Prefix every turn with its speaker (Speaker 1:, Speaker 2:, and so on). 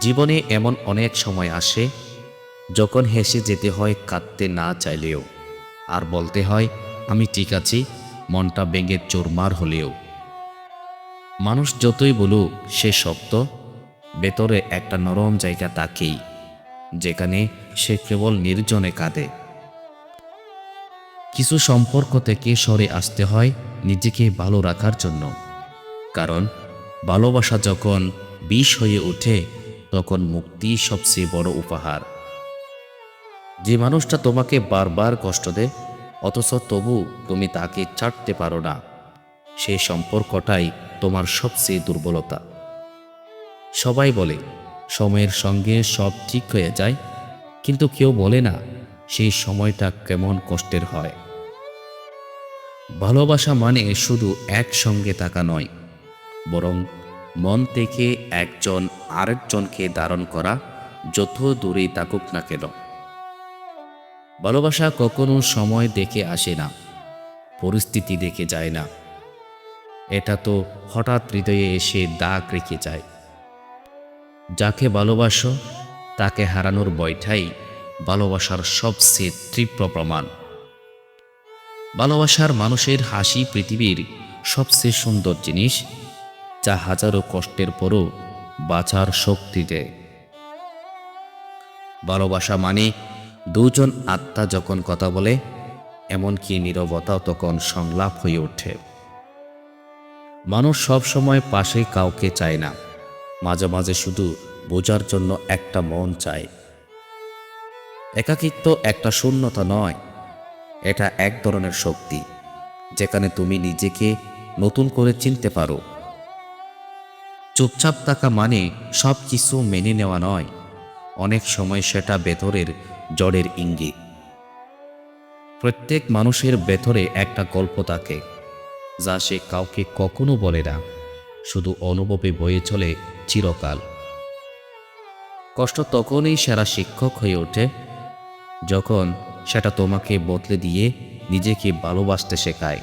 Speaker 1: জীবনে এমন অনেক সময় আসে, যখন হেসে যেতে হয়, কাঁদতে না চাইলেও। আর বলতে হয়, আমি ঠিক আছি, মনটা ভেঙে চোরমার হলেও। মানুষ যতই বলুক, সে শক্ত। ভেতরে একটা নরম জায়গা তাকেই যেখানে সে কেবল নির্জনে কাঁদে। কিছু সম্পর্ক থেকে সরে আসতে হয় নিজেকে ভালো রাখার জন্য। কারণ ভালোবাসা যখন বিষ হয়ে ওঠে তখন মুক্তি সবচেয়ে বড় উপহার। যে মানুষটা তোমাকে বারবার কষ্ট দেয়, অথচ তবু তুমি তাকে ছাড়তে পারো না সেই সম্পর্কটাই তোমার সবচেয়ে দুর্বলতা। সবাই বলে, সময়ের সঙ্গে সব ঠিক হয়ে যায়, কিন্তু কেউ বলে না, সেই সময়টা কেমন কষ্টের হয়। ভালোবাসা মানে শুধু একসঙ্গে থাকা নয়, বরং মন থেকে একজন আরেকজনকে ধারণ করা যত দূরেই থাকুক না কেন। ভালোবাসা কখনো সময় দেখে আসে না, পরিস্থিতি দেখে যায় না। এটা তো হঠাৎ হৃদয়ে এসে দাগ রেখে যায়। যাকে ভালোবাসো, তাকে হারানোর বয়টাই ভালোবাসার সবচেয়ে তীব্র প্রমাণ। ভালোবাসার মানুষের হাসি পৃথিবীর সবচেয়ে সুন্দর জিনিস যা হাজারো কষ্টের পরও বাঁচার শক্তি দেয় ভালোবাসা মানে দুজন আত্মা যখন কথা বলে, এমনকি নীরবতাও তখন সংলাপ হয়ে ওঠে। মানুষ সব সময় পাশে কাউকে চায় না, মাঝে মাঝে শুধু বোঝার জন্য একটা মন চায়। একাকিত্ব একটা শূন্যতা নয়, এটা এক ধরনের শক্তি, যেখানে তুমি নিজেকে নতুন করে চিনতে পারো। চুপচাপ থাকা মানে সব কিছু মেনে নেওয়া নয়। অনেক সময় সেটা ভেতরের জড়ের ইঙ্গিত। প্রত্যেক মানুষের ভেতরে একটা গল্প থাকে, যা সে কাউকে কখনো বলে না, শুধু অনুভবে বয়ে চলে চিরকাল। কষ্ট তখনই সেরা শিক্ষক হয়ে ওঠে, যখন সেটা তোমাকে বদলে দিয়ে নিজেকে ভালোবাসতে শেখায়।